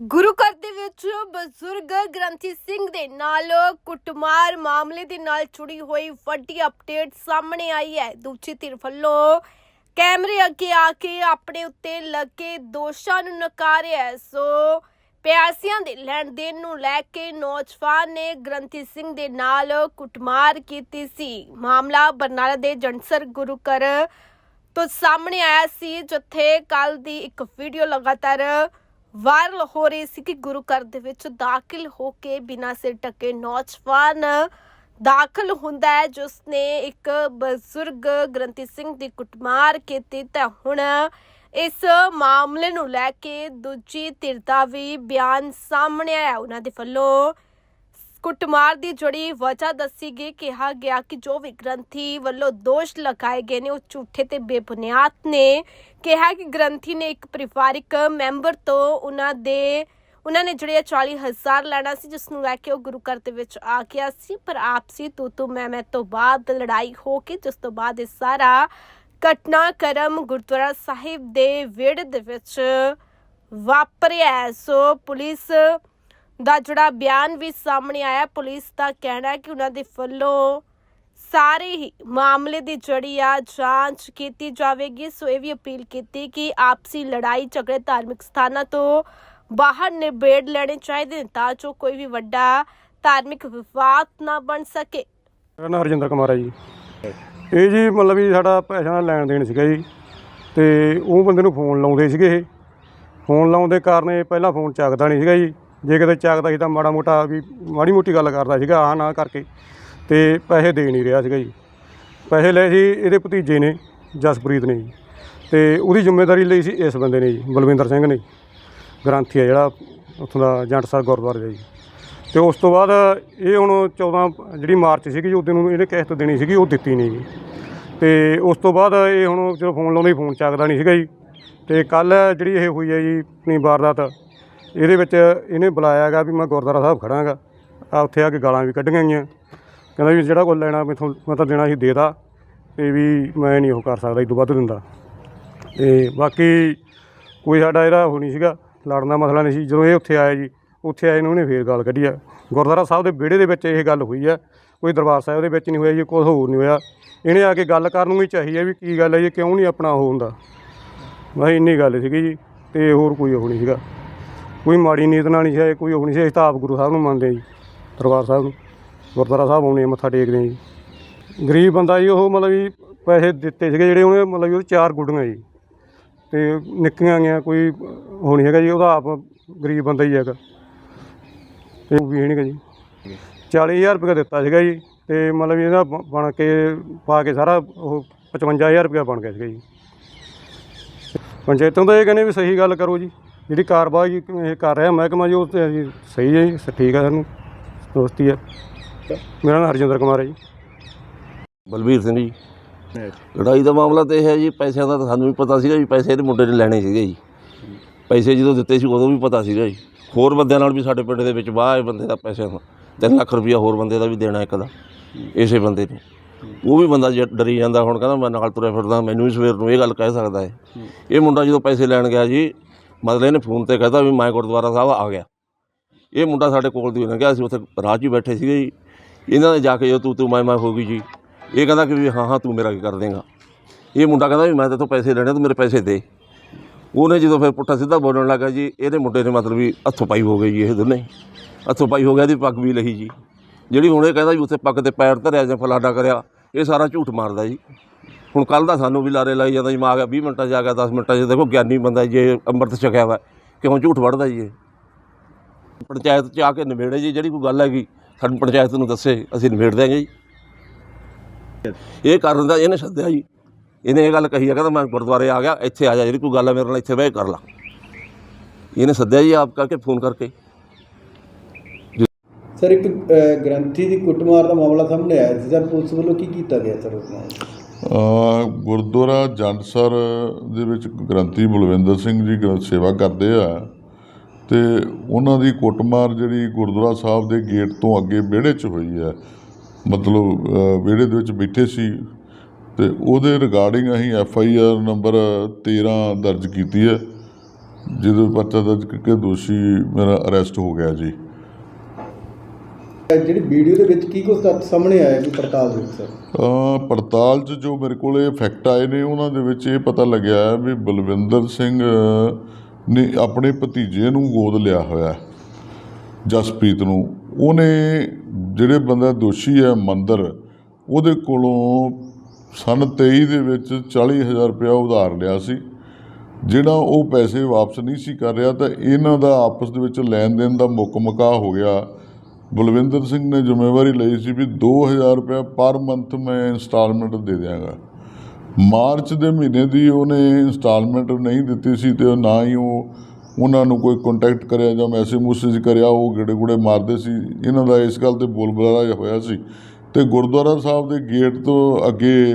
ਗੁਰੂ ਘਰ ਦੇ ਵਿੱਚ ਬਜ਼ੁਰਗ ਗ੍ਰੰਥੀ ਸਿੰਘ ਦੇ ਨਾਲ ਕੁੱਟਮਾਰ ਮਾਮਲੇ ਦੇ ਨਾਲ ਜੁੜੀ ਹੋਈ ਵੱਡੀ ਅਪਡੇਟ ਸਾਹਮਣੇ ਆਈ ਹੈ ਦੂਜੀ ਧਿਰ ਵੱਲੋਂ ਕੈਮਰੇ ਅੱਗੇ ਆ ਕੇ ਆਪਣੇ ਉੱਤੇ ਲੱਗੇ ਦੋਸ਼ਾਂ ਨੂੰ ਨਕਾਰਿਆ ਹੈ। ਸੋ ਪਿਆਸੀਆਂ ਦੇ ਲੈਣ ਦੇਣ ਨੂੰ ਲੈ ਕੇ ਨੌਜਵਾਨ ਨੇ ਗ੍ਰੰਥੀ ਸਿੰਘ ਦੇ ਨਾਲ ਕੁੱਟਮਾਰ ਕੀਤੀ ਸੀ ਮਾਮਲਾ ਬਰਨਾਲਾ ਦੇ ਜੰਸਰ ਗੁਰੂ ਘਰ ਤੋਂ ਸਾਹਮਣੇ ਆਇਆ ਸੀ, ਜਿੱਥੇ ਕੱਲ ਦੀ ਇੱਕ ਵੀਡੀਓ ਲਗਾਤਾਰ ਵਾਇਰਲ ਹੋ ਰਹੀ ਸੀ ਕਿ ਗੁਰੂ ਘਰ ਦੇ ਵਿੱਚ ਦਾਖਲ ਹੋ ਕੇ ਬਿਨਾਂ ਸਿਰ ਢੱਕੇ ਨੌਜਵਾਨ ਦਾਖਲ ਹੁੰਦਾ ਹੈ ਜਿਸ ਨੇ ਇੱਕ ਬਜ਼ੁਰਗ ਗ੍ਰੰਥੀ ਸਿੰਘ ਦੀ ਕੁੱਟਮਾਰ ਕੀਤੀ। ਤਾਂ ਹੁਣ ਇਸ ਮਾਮਲੇ ਨੂੰ ਲੈ ਕੇ ਦੂਜੀ ਧਿਰ ਦਾ ਵੀ ਬਿਆਨ ਸਾਹਮਣੇ ਆਇਆ। ਉਹਨਾਂ ਦੇ ਵੱਲੋਂ ਕੁੱਟਮਾਰ ਦੀ ਜੜੀ ਵਜ੍ਹਾ ਦੱਸੀ ਗਈ। ਕਿਹਾ ਗਿਆ ਕਿ ਜੋ ਵੀ ਗ੍ਰੰਥੀ ਵੱਲੋਂ ਦੋਸ਼ ਲਗਾਏ ਗਏ ਨੇ, ਉਹ ਝੂਠੇ ਤੇ ਬੇਬੁਨਿਆਦ ਨੇ। ਕਿਹਾ ਕਿ ਗ੍ਰੰਥੀ ਨੇ ਇੱਕ ਪਰਿਵਾਰਿਕ ਮੈਂਬਰ ਤੋਂ ਉਹਨਾਂ ਦੇ, ਉਹਨਾਂ ਨੇ ਜਿਹੜੇ 40000 ਲੈਣਾ ਸੀ, ਜਿਸ ਨੂੰ ਲੈ ਕੇ ਉਹ ਗੁਰੂ ਘਰ ਦੇ ਵਿੱਚ ਆ ਗਿਆ ਸੀ। ਪਰ ਆਪਸੀ ਤੂੰ ਤੂੰ ਮੈਂ ਮੈਂ ਤੋਂ ਬਾਅਦ ਲੜਾਈ ਹੋ ਕੇ, ਜਿਸ ਤੋਂ ਬਾਅਦ ਇਹ ਸਾਰਾ ਘਟਨਾਕ੍ਰਮ ਗੁਰਦੁਆਰਾ ਸਾਹਿਬ ਦੇ ਵਿਹੜੇ ਦੇ ਵਿੱਚ ਵਾਪਰਿਆ ਸੋ ਪੁਲਿਸ ਦਾ ਜਿਹੜਾ ਬਿਆਨ ਵੀ ਸਾਹਮਣੇ ਆਇਆ, ਪੁਲਿਸ ਦਾ ਕਹਿਣਾ ਹੈ ਕਿ ਉਹਨਾਂ ਦੇ ਵੱਲੋਂ ਸਾਰੇ ਹੀ ਮਾਮਲੇ ਦੀ ਜੜੀ ਆ, ਜਾਂਚ ਕੀਤੀ ਜਾਵੇਗੀ। ਸੋ ਇਹ ਵੀ ਅਪੀਲ ਕੀਤੀ ਕਿ ਆਪਸੀ ਲੜਾਈ, ਝਗੜੇ ਧਾਰਮਿਕ ਸਥਾਨਾਂ ਤੋਂ ਬਾਹਰ ਨਿਬੇੜ ਲੈਣੇ ਚਾਹੀਦੇ ਤਾਂ ਜੋ ਕੋਈ ਵੀ ਵੱਡਾ ਧਾਰਮਿਕ ਵਿਵਾਦ ਨਾ ਬਣ ਸਕੇ। ਮੇਰਾ ਨਾਮ ਹਰਜਿੰਦਰ ਕੁਮਾਰ ਹੈ ਜੀ। ਇਹ ਜੀ ਮਤਲਬ ਵੀ ਸਾਡਾ ਪੈਸਿਆਂ ਦਾ ਲੈਣ ਦੇਣ ਸੀਗਾ ਜੀ। ਤੇ ਉਹ ਬੰਦੇ ਨੂੰ ਫੋਨ ਲਾਉਂਦੇ ਸੀਗੇ ਇਹ। ਫੋਨ ਲਾਉਣ ਦੇ ਕਾਰਨ ਇਹ ਪਹਿਲਾਂ ਫੋਨ ਚੱਕਦਾ ਨਹੀਂ ਸੀਗਾ ਜੀ। ਜੇ ਕਿਤੇ ਚੱਕਦਾ ਸੀ ਤਾਂ ਮਾੜਾ ਮੋਟਾ ਵੀ ਮਾੜੀ ਮੋਟੀ ਗੱਲ ਕਰਦਾ ਸੀਗਾ ਆ ਨਾ ਕਰਕੇ। ਤੇ ਪੈਸੇ ਦੇ ਨਹੀਂ ਰਿਹਾ ਸੀਗਾ ਜੀ। ਪੈਸੇ ਲਏ ਸੀ, ਇਹਦੇ ਭਤੀਜੇ ਨੇ, ਜਸਪ੍ਰੀਤ ਨੇ ਜੀ। ਤੇ ਉਹਦੀ ਜ਼ਿੰਮੇਵਾਰੀ ਲਈ ਸੀ ਇਸ ਬੰਦੇ ਨੇ ਜੀ, ਬਲਵਿੰਦਰ ਸਿੰਘ ਨੇ। ਗ੍ਰੰਥੀ ਆ ਜਿਹੜਾ, ਉੱਥੋਂ ਦਾ ਜੰਟਸਰ ਗੁਰਦੁਆਰੇ ਦਾ ਜੀ। ਤੇ ਉਸ ਤੋਂ ਬਾਅਦ ਇਹ ਹੁਣ 14 ਜਿਹੜੀ ਮਾਰਚ ਸੀਗੀ ਉਸ ਦਿਨ ਨੂੰ ਇਹਨੇ ਕਿਸ਼ਤ ਦੇਣੀ ਸੀਗੀ, ਉਹ ਦਿੱਤੀ ਨਹੀਂ ਜੀ। ਤੇ ਉਸ ਤੋਂ ਬਾਅਦ ਇਹ ਹੁਣ ਜਦੋਂ ਫੋਨ ਲਾਉਂਦੇ ਫੋਨ ਚੱਕਦਾ ਨਹੀਂ ਸੀਗਾ ਜੀ। ਤੇ ਕੱਲ ਜਿਹੜੀ ਇਹ ਹੋਈ ਹੈ ਜੀ, ਆਪਣੀ ਵਾਰਦਾਤ, ਇਹਦੇ ਵਿੱਚ ਇਹਨੇ ਬੁਲਾਇਆ ਹੈਗਾ ਵੀ ਮੈਂ ਗੁਰਦੁਆਰਾ ਸਾਹਿਬ ਖੜਾਂਗਾ। ਆ ਉੱਥੇ ਆ ਕੇ ਗਾਲਾਂ ਵੀ ਕੱਢੀਆਂ ਗਈਆਂ। ਕਹਿੰਦਾ ਵੀ ਜਿਹੜਾ ਕੋਈ ਲੈਣਾ ਮੈਥੋਂ, ਮੈਂ ਤਾਂ ਦੇਣਾ ਸੀ ਦੇਦਾ ਤੇ। ਵੀ ਮੈਂ ਨਹੀਂ ਉਹ ਕਰ ਸਕਦਾ ਇਹ ਤੋਂ ਵੱਧ ਦਿੰਦਾ। ਤੇ ਬਾਕੀ ਕੋਈ ਸਾਡਾ ਇਹਦਾ ਉਹ ਨਹੀਂ ਸੀਗਾ, ਲੜਨ ਦਾ ਮਸਲਾ ਨਹੀਂ ਸੀ। ਜਦੋਂ ਇਹ ਉੱਥੇ ਆਇਆ ਜੀ, ਉੱਥੇ ਆਏ ਨੂੰ ਉਹਨੇ ਫੇਰ ਗੱਲ ਕੱਢੀ ਆ। ਗੁਰਦੁਆਰਾ ਸਾਹਿਬ ਦੇ ਵਿਹੜੇ ਦੇ ਵਿੱਚ ਇਹ ਗੱਲ ਹੋਈ ਆ। ਕੋਈ ਦਰਬਾਰ ਸਾਹਿਬ ਦੇ ਵਿੱਚ ਨਹੀਂ ਹੋਇਆ ਜੀ ਕੁਝ ਹੋਰ ਨਹੀਂ ਹੋਇਆ। ਇਹਨੇ ਆ ਕੇ ਗੱਲ ਕਰਨ ਨੂੰ ਹੀ ਚਾਹੀ ਹੈ ਵੀ ਕੀ ਗੱਲ ਹੈ ਜੀ, ਕਿਉਂ ਨਹੀਂ ਆਪਣਾ ਉਹ ਹੁੰਦਾ। ਬਸ ਇੰਨੀ ਗੱਲ ਸੀਗੀ ਜੀ, ਤੇ ਹੋਰ ਕੋਈ ਉਹ ਨਹੀਂ ਸੀਗਾ। ਕੋਈ ਮਾੜੀ ਨੀਤ ਨਾਲ ਨਹੀਂ ਸੀ ਕੋਈ ਉਹ ਨਹੀਂ ਸੀ ਅਸੀਂ ਤਾਂ ਆਪ ਗੁਰੂ ਸਾਹਿਬ ਨੂੰ ਮੰਨਦੇ ਹਾਂ ਜੀ, ਦਰਬਾਰ ਸਾਹਿਬ ਨੂੰ। ਗੁਰਦੁਆਰਾ ਸਾਹਿਬ ਆਉਣੇ ਆ, ਮੱਥਾ ਟੇਕਦੇ ਹਾਂ ਜੀ। ਗਰੀਬ ਬੰਦਾ ਜੀ ਉਹ ਮਤਲਬ ਵੀ ਪੈਸੇ ਦਿੱਤੇ ਸੀਗੇ ਜਿਹੜੇ ਉਹਨੇ ਮਤਲਬ ਵੀ ਉਹ ਚਾਰ ਗੁੱਡੀਆਂ ਜੀ। ਤੇ ਨਿੱਕੀਆਂ ਗਈਆਂ ਕੋਈ ਉਹ ਨਹੀਂ ਹੈਗਾ ਜੀ ਉਹਦਾ ਆਪ ਗਰੀਬ ਬੰਦਾ ਹੀ ਹੈਗਾ। ਤੇ ਉਹ ਵੀ ਹੈਗਾ ਜੀ। 40000 ਰੁਪਏ ਦਿੱਤਾ ਸੀਗਾ ਜੀ ਤੇ ਮਤਲਬ ਵੀ ਇਹਦਾ ਬ- ਬਣ ਕੇ ਪਾ ਕੇ ਸਾਰਾ ਉਹ 55000 ਰੁਪਏ ਬਣ ਗਿਆ ਸੀਗਾ ਜੀ। ਪੰਚਾਇਤਾਂ ਤਾਂ ਇਹ ਕਹਿੰਦੇ ਵੀ ਸਹੀ ਗੱਲ ਕਰੋ ਜੀ ਜਿਹੜੀ ਕਾਰਵਾਈ ਇਹ ਕਰ ਰਿਹਾ ਮਹਿਕਮਾ ਜੀ ਉਹ ਤੇ ਜੀ ਸਹੀ ਹੈ ਜੀ ਠੀਕ ਹੈ ਸਾਨੂੰ ਦੋਸਤੀ ਹੈ। ਮੇਰਾ ਨਾਮ ਹਰਜਿੰਦਰ ਕੁਮਾਰ ਹੈ ਜੀ। ਬਲਬੀਰ ਸਿੰਘ ਜੀ। ਲੜਾਈ ਦਾ ਮਾਮਲਾ ਤੇ ਇਹ ਹੈ ਜੀ ਪੈਸਿਆਂ ਦਾ ਤਾਂ ਸਾਨੂੰ ਵੀ ਪਤਾ ਸੀਗਾ ਜੀ ਪੈਸੇ ਇਹਦੇ ਮੁੰਡੇ ਨੇ ਲੈਣੇ ਸੀਗੇ ਜੀ। ਪੈਸੇ ਜਦੋਂ ਦਿੱਤੇ ਸੀ ਉਦੋਂ ਵੀ ਪਤਾ ਸੀਗਾ ਜੀ। ਹੋਰ ਬੰਦਿਆਂ ਨਾਲ ਵੀ ਸਾਡੇ ਪਿੰਡ ਦੇ ਵਿੱਚ ਵਾਹ ਇਹ ਬੰਦੇ ਦਾ ਪੈਸਿਆਂ ਦਾ। 3 ਲੱਖ ਰੁਪਇਆ ਹੋਰ ਬੰਦੇ ਦਾ ਵੀ ਦੇਣਾ ਇੱਕ ਦਾ ਇਸੇ ਬੰਦੇ ਨੇ। ਉਹ ਵੀ ਬੰਦਾ ਜ- ਡਰੀ ਜਾਂਦਾ ਹੁਣ ਕਹਿੰਦਾ ਮੈਂ ਨਾਲ ਤੁਰਿਆ ਫਿਰਦਾ ਮੈਨੂੰ ਵੀ ਸਵੇਰ ਨੂੰ ਇਹ ਗੱਲ ਕਹਿ ਸਕਦਾ ਹੈ। ਇਹ ਮੁੰਡਾ ਜਦੋਂ ਪੈਸੇ ਲੈਣ ਗਿਆ ਜੀ ਮਤਲਬ ਇਹਨੇ ਫੋਨ ਤੇ ਕਹਤਾ ਵੀ ਮੈਂ ਗੁਰਦੁਆਰਾ ਸਾਹਿਬ ਆ ਗਿਆ। ਇਹ ਮੁੰਡਾ ਸਾਡੇ ਕੋਲ ਦੀ ਲੰਘਿਆ ਸੀ ਉੱਥੇ ਰਾਹ 'ਚ ਹੀ ਬੈਠੇ ਸੀਗੇ ਜੀ। ਇਹਨਾਂ ਨੇ ਜਾ ਕੇ ਜੋ ਤੂੰ ਤੂੰ ਮੈਂ ਮੈਂ ਹੋ ਗਈ ਜੀ, ਇਹ ਕਹਿੰਦਾ ਕਿ ਵੀ ਹਾਂ ਹਾਂ, ਤੂੰ ਮੇਰਾ ਕੀ ਕਰ ਦੇਗਾ। ਇਹ ਮੁੰਡਾ ਕਹਿੰਦਾ ਵੀ ਮੈਂ ਤੇਥੋਂ ਪੈਸੇ ਲੈਣੇ ਤੂੰ ਮੇਰੇ ਪੈਸੇ ਦੇ। ਉਹਨੇ ਜਦੋਂ ਫਿਰ ਪੁੱਠਾ ਸਿੱਧਾ ਬੋਲਣ ਲੱਗਾ ਜੀ, ਇਹਦੇ ਮੁੰਡੇ ਨੇ ਮਤਲਬ ਵੀ ਹੱਥੋਂ ਪਾਈ ਹੋ ਗਈ ਜੀ ਇਹ ਦੋਨੇ। ਹੱਥੋਂ ਪਾਈ ਹੋ ਗਿਆ ਇਹਦੀ ਪੱਗ ਵੀ ਲਹੀ ਜੀ। ਜਿਹੜੀ ਹੁਣ ਇਹ ਕਹਿੰਦਾ ਜੀ ਉੱਥੇ ਪੱਗ ਤੇ ਪੈਰ ਧਰਿਆ ਜਾਂ ਫਲਾਡਾ ਕਰਿਆ, ਇਹ ਸਾਰਾ ਝੂਠ ਮਾਰਦਾ ਜੀ। ਹੁਣ ਕੱਲ ਦਾ ਸਾਨੂੰ ਵੀ ਲਾਰੇ ਲਾਈ ਜਾਂਦਾ ਜੀ, ਮੈਂ ਆ ਗਿਆ 20 ਮਿੰਟਾਂ 'ਚ ਆ ਗਿਆ 10 ਮਿੰਟਾਂ 'ਚ। ਦੇਖੋ ਗਿਆਨੀ ਬੰਦਾ ਜੇ ਅੰਮ੍ਰਿਤ ਛਕਿਆ ਵਾ। ਕਿਉਂ ਝੂਠ ਵੜਦਾ ਜੀ ਇਹ? ਪੰਚਾਇਤ 'ਚ ਆ ਕੇ ਨਿਬੇੜੇ ਜੀ, ਜਿਹੜੀ ਕੋਈ ਗੱਲ ਹੈਗੀ ਸਾਨੂੰ ਪੰਚਾਇਤ ਨੂੰ ਦੱਸੇ ਅਸੀਂ ਨਿਬੇੜ ਦਿਆਂਗੇ ਜੀ। ਇਹ ਕਾਰਨ ਦਾ ਇਹਨੇ ਸੱਦਿਆ ਜੀ। ਇਹਨੇ ਇਹ ਗੱਲ ਕਹੀ ਆ ਕਹਿੰਦਾ ਮੈਂ ਗੁਰਦੁਆਰੇ ਆ ਗਿਆ ਇੱਥੇ ਆ ਜਾ ਜਿਹੜੀ ਕੋਈ ਗੱਲ ਹੈ ਮੇਰੇ ਨਾਲ ਇੱਥੇ ਬਹਿ ਕਰ ਲਾ। ਇਹਨੇ ਸੱਦਿਆ ਜੀ ਆਪ ਕਰਕੇ ਫੋਨ ਕਰਕੇ। ਸਰ ਇੱਕ ਗ੍ਰੰਥੀ ਦੀ ਕੁੱਟਮਾਰ ਦਾ ਮਾਮਲਾ ਸਾਹਮਣੇ ਆਇਆ ਸੀ। ਸਰ ਪੁਲਿਸ ਵੱਲੋਂ ਕੀ ਕੀਤਾ ਗਿਆ ਸਰ ਉਸ ਨਾਲ ਅ, ਗੁਰਦੁਆਰਾ ਜੰਡਸਰ ਦੇ ਵਿੱਚ ਗ੍ਰੰਥੀ ਬਲਵਿੰਦਰ ਸਿੰਘ ਜੀ ਸੇਵਾ ਕਰਦੇ ਆ। ਤੇ ਉਹਨਾਂ ਦੀ ਕੁੱਟਮਾਰ ਜਿਹੜੀ ਗੁਰਦੁਆਰਾ ਸਾਹਿਬ ਦੇ ਗੇਟ ਤੋਂ ਅੱਗੇ ਵਿਹੜੇ 'ਚ ਹੋਈ ਹੈ। ਮਤਲਬ ਵਿਹੜੇ ਦੇ ਵਿੱਚ ਬੈਠੇ ਸੀ ਤੇ ਉਹਦੇ ਰਿਗਾਰਡਿੰਗ ਅਸੀਂ ਐਫ ਆਈ ਆਰ ਨੰਬਰ 13 ਦਰਜ ਕੀਤੀ ਹੈ। ਜਿਹਦੇ ਪਰਚਾ ਦਰਜ ਕਰਕੇ ਦੋਸ਼ੀ ਮੇਰਾ ਅਰੈਸਟ ਹੋ ਗਿਆ ਜੀ। ਜਿਹੜੀ ਵੀਡੀਓ ਦੇ ਵਿੱਚ ਕੀ ਕੁਝ ਤੱਥ ਸਾਹਮਣੇ ਆਇਆ ਜੀ ਪੜਤਾਲ ਦੇ ਵਿੱਚ? ਸਰ ਪੜਤਾਲ 'ਚ ਜੋ ਮੇਰੇ ਕੋਲ ਇਹ ਫੈਕਟ ਆਏ ਨੇ ਉਹਨਾਂ ਦੇ ਵਿੱਚ ਇਹ ਪਤਾ ਲੱਗਿਆ ਵੀ ਬਲਵਿੰਦਰ ਸਿੰਘ ਨੇ ਆਪਣੇ ਭਤੀਜੇ ਨੂੰ ਗੋਦ ਲਿਆ ਹੋਇਆ ਜਸਪ੍ਰੀਤ ਨੂੰ। ਉਹਨੇ ਜਿਹੜੇ ਬੰਦਾ ਦੋਸ਼ੀ ਹੈ ਮੰਦਰ, ਉਹਦੇ ਕੋਲੋਂ ਸਨ 23 ਦੇ ਵਿੱਚ 40000 ਰੁਪਇਆ ਉਧਾਰ ਲਿਆ ਸੀ। ਜਿਹੜਾ ਉਹ ਪੈਸੇ ਵਾਪਸ ਨਹੀਂ ਸੀ ਕਰ ਰਿਹਾ, ਤਾਂ ਇਹਨਾਂ ਦਾ ਆਪਸ ਦੇ ਵਿੱਚ ਲੈਣ ਦੇਣ ਦਾ ਮੁੱਕਮਕਾ ਹੋ ਗਿਆ। ਬਲਵਿੰਦਰ ਸਿੰਘ ਨੇ ਜ਼ਿੰਮੇਵਾਰੀ ਲਈ ਸੀ ਵੀ 2000 ਰੁਪਏ ਪਰ ਮੰਥ ਮੈਂ ਇਨਸਟਾਲਮੈਂਟ ਦੇ ਦਿਆਂਗਾ। ਮਾਰਚ ਦੇ ਮਹੀਨੇ ਦੀ ਉਹਨੇ ਇਨਸਟਾਲਮੈਂਟ ਨਹੀਂ ਦਿੱਤੀ ਸੀ ਤੇ ਨਾ ਹੀ ਉਹ ਉਹਨਾਂ ਨੂੰ ਕੋਈ ਕੰਟੈਕਟ ਕਰਿਆ ਜਾਂ ਮੈਸੇਜ ਮੂਸੇਜ ਕਰਿਆ, ਉਹ ਗੇੜੇ ਗੁੜੇ ਮਾਰਦੇ ਸੀ। ਇਹਨਾਂ ਦਾ ਇਸ ਗੱਲ ਤੇ ਬੋਲ ਬੁਲਾਰਾ ਹੋਇਆ ਸੀ। ਤੇ ਗੁਰਦੁਆਰਾ ਸਾਹਿਬ ਦੇ ਗੇਟ ਤੋਂ ਅੱਗੇ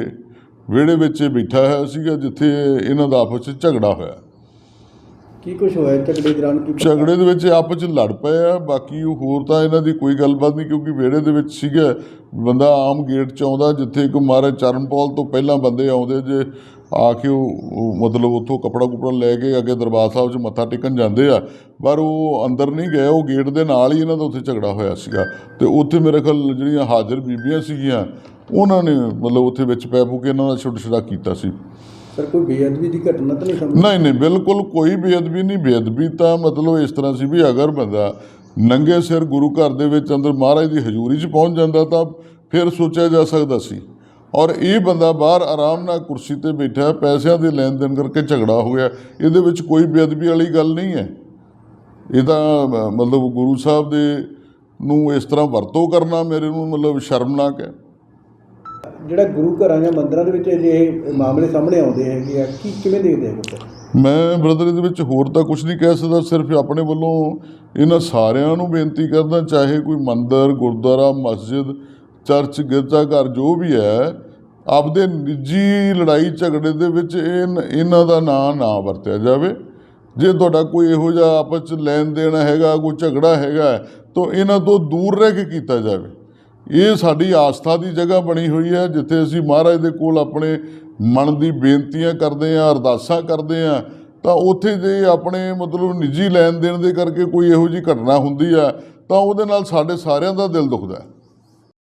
ਵਿਹੜੇ ਵਿੱਚ ਇਹ ਬੈਠਾ ਹੋਇਆ ਸੀਗਾ, ਜਿੱਥੇ ਇਹਨਾਂ ਦਾ ਆਪਸ ਵਿੱਚ ਝਗੜਾ ਹੋਇਆ। ਕੀ ਕੁਝ ਹੋਇਆ ਝਗੜੇ ਦੌਰਾਨ ਕੀ ਝਗੜੇ ਦੇ ਵਿੱਚ ਆਪਸ ਚ ਲੜ ਪਏ ਆ, ਬਾਕੀ ਹੋਰ ਤਾਂ ਇਹਨਾਂ ਦੀ ਕੋਈ ਗੱਲਬਾਤ ਨਹੀਂ ਕਿਉਂਕਿ ਵਿਹੜੇ ਦੇ ਵਿੱਚ ਸੀਗਾ। ਬੰਦਾ ਆਮ ਗੇਟ ਚ ਆਉਂਦਾ, ਜਿੱਥੇ ਕੋ ਮਹਾਰਾਜ ਚਰਨਪਾਲ ਤੋਂ ਪਹਿਲਾਂ ਬੰਦੇ ਆਉਂਦੇ ਜੇ, ਆ ਕੇ ਉਹ ਮਤਲਬ ਉੱਥੋਂ ਕਪੜਾ ਕੁਪੜਾ ਲੈ ਕੇ ਅੱਗੇ ਦਰਬਾਰ ਸਾਹਿਬ 'ਚ ਮੱਥਾ ਟੇਕਣ ਜਾਂਦੇ ਆ। ਪਰ ਉਹ ਅੰਦਰ ਨਹੀਂ ਗਏ, ਉਹ ਗੇਟ ਦੇ ਨਾਲ ਹੀ ਇਹਨਾਂ ਦਾ ਉੱਥੇ ਝਗੜਾ ਹੋਇਆ ਸੀਗਾ। ਤੇ ਉੱਥੇ ਮੇਰੇ ਖਿਆਲ ਜਿਹੜੀਆਂ ਹਾਜ਼ਰ ਬੀਬੀਆਂ ਸੀਗੀਆਂ, ਉਹਨਾਂ ਨੇ ਮਤਲਬ ਉੱਥੇ ਵਿੱਚ ਪੈ ਪੂ ਕੇ ਇਹਨਾਂ ਦਾ ਛੁੱਟ ਛੁੜਾ ਕੀਤਾ ਸੀ। ਸਰ, ਕੋਈ ਬੇਅਦਬੀ ਦੀ ਘਟਨਾ ਤਾਂ ਨਹੀਂ ਸਾਹਮਣੇ ਨਹੀਂ ਨਹੀਂ, ਬਿਲਕੁਲ ਕੋਈ ਬੇਅਦਬੀ ਨਹੀਂ, ਬੇਅਦਬੀ ਤਾਂ ਮਤਲਬ ਇਸ ਤਰ੍ਹਾਂ ਸੀ ਵੀ ਅਗਰ ਬੰਦਾ ਨੰਗੇ ਸਿਰ ਗੁਰੂ ਘਰ ਦੇ ਵਿੱਚ ਅੰਦਰ ਮਹਾਰਾਜ ਦੀ ਹਜ਼ੂਰੀ 'ਚ ਪਹੁੰਚ ਜਾਂਦਾ ਤਾਂ ਫਿਰ ਸੋਚਿਆ ਜਾ ਸਕਦਾ ਸੀ। ਔਰ ਇਹ ਬੰਦਾ ਬਾਹਰ ਆਰਾਮ ਨਾਲ ਕੁਰਸੀ ਤੇ ਬੈਠਾ ਪੈਸਿਆਂ ਦੇ ਲੈਣ ਦੇਣ ਕਰਕੇ ਝਗੜਾ ਹੋ ਗਿਆ। ਇਹਦੇ ਵਿੱਚ ਕੋਈ ਬੇਅਦਬੀ ਵਾਲੀ ਗੱਲ ਨਹੀਂ ਹੈ। ਇਹ ਤਾਂ ਮਤਲਬ ਗੁਰੂ ਸਾਹਿਬ ਦੇ ਨੂੰ ਇਸ ਤਰ੍ਹਾਂ ਵਰਤੋਂ ਕਰਨਾ ਮੇਰੇ ਨੂੰ ਮਤਲਬ ਸ਼ਰਮਨਾਕ ਹੈ। ਜਿਹੜਾ ਗੁਰੂ ਘਰਾਂ ਜਾਂ ਮੰਦਰਾਂ ਦੇ ਵਿੱਚ ਇਹ ਮਾਮਲੇ ਸਾਹਮਣੇ ਆਉਂਦੇ ਹੈਗੇ ਆ, ਕੀ ਕਿਵੇਂ ਦੇਖਦੇ ਹੋ ਸਰ ਮੈਂ ਬ੍ਰਦਰ, ਇਹਦੇ ਵਿੱਚ ਹੋਰ ਤਾਂ ਕੁਝ ਨਹੀਂ ਕਹਿ ਸਕਦਾ, ਸਿਰਫ ਆਪਣੇ ਵੱਲੋਂ ਇਹਨਾਂ ਸਾਰਿਆਂ ਨੂੰ ਬੇਨਤੀ ਕਰਦਾ, ਚਾਹੇ ਕੋਈ ਮੰਦਰ, ਗੁਰਦੁਆਰਾ, ਮਸਜਿਦ, ਚਰਚ, ਗਿਰਜਾ ਘਰ ਜੋ ਵੀ ਹੈ, ਆਪਦੇ ਨਿੱਜੀ ਲੜਾਈ ਝਗੜੇ ਦੇ ਵਿੱਚ ਇਹਨਾਂ ਦਾ ਨਾਂ ਨਾ ਵਰਤਿਆ ਜਾਵੇ। ਜੇ ਤੁਹਾਡਾ ਕੋਈ ਇਹੋ ਜਿਹਾ ਆਪਸ ਚ ਲੈਣ ਦੇਣ ਹੈਗਾ, ਕੋਈ ਝਗੜਾ ਹੈਗਾ, ਤਾਂ ਇਹਨਾਂ ਤੋਂ ਦੂਰ ਰਹਿ ਕੇ ਕੀਤਾ ਜਾਵੇ। ਇਹ ਸਾਡੀ ਆਸਥਾ ਦੀ ਜਗ੍ਹਾ ਬਣੀ ਹੋਈ ਹੈ, ਜਿੱਥੇ ਅਸੀਂ ਮਹਾਰਾਜ ਦੇ ਕੋਲ ਆਪਣੇ ਮਨ ਦੀ ਬੇਨਤੀਆਂ ਕਰਦੇ ਹਾਂ, ਅਰਦਾਸਾਂ ਕਰਦੇ ਹਾਂ, ਤਾਂ ਉੱਥੇ ਜੇ ਆਪਣੇ ਮਤਲਬ ਨਿੱਜੀ ਲੈਣ ਦੇਣ ਦੇ ਕਰਕੇ ਕੋਈ ਇਹੋ ਜਿਹੀ ਘਟਨਾ ਹੁੰਦੀ ਆ, ਤਾਂ ਉਹਦੇ ਨਾਲ ਸਾਡੇ ਸਾਰਿਆਂ ਦਾ ਦਿਲ ਦੁਖਦਾ ਹੈ।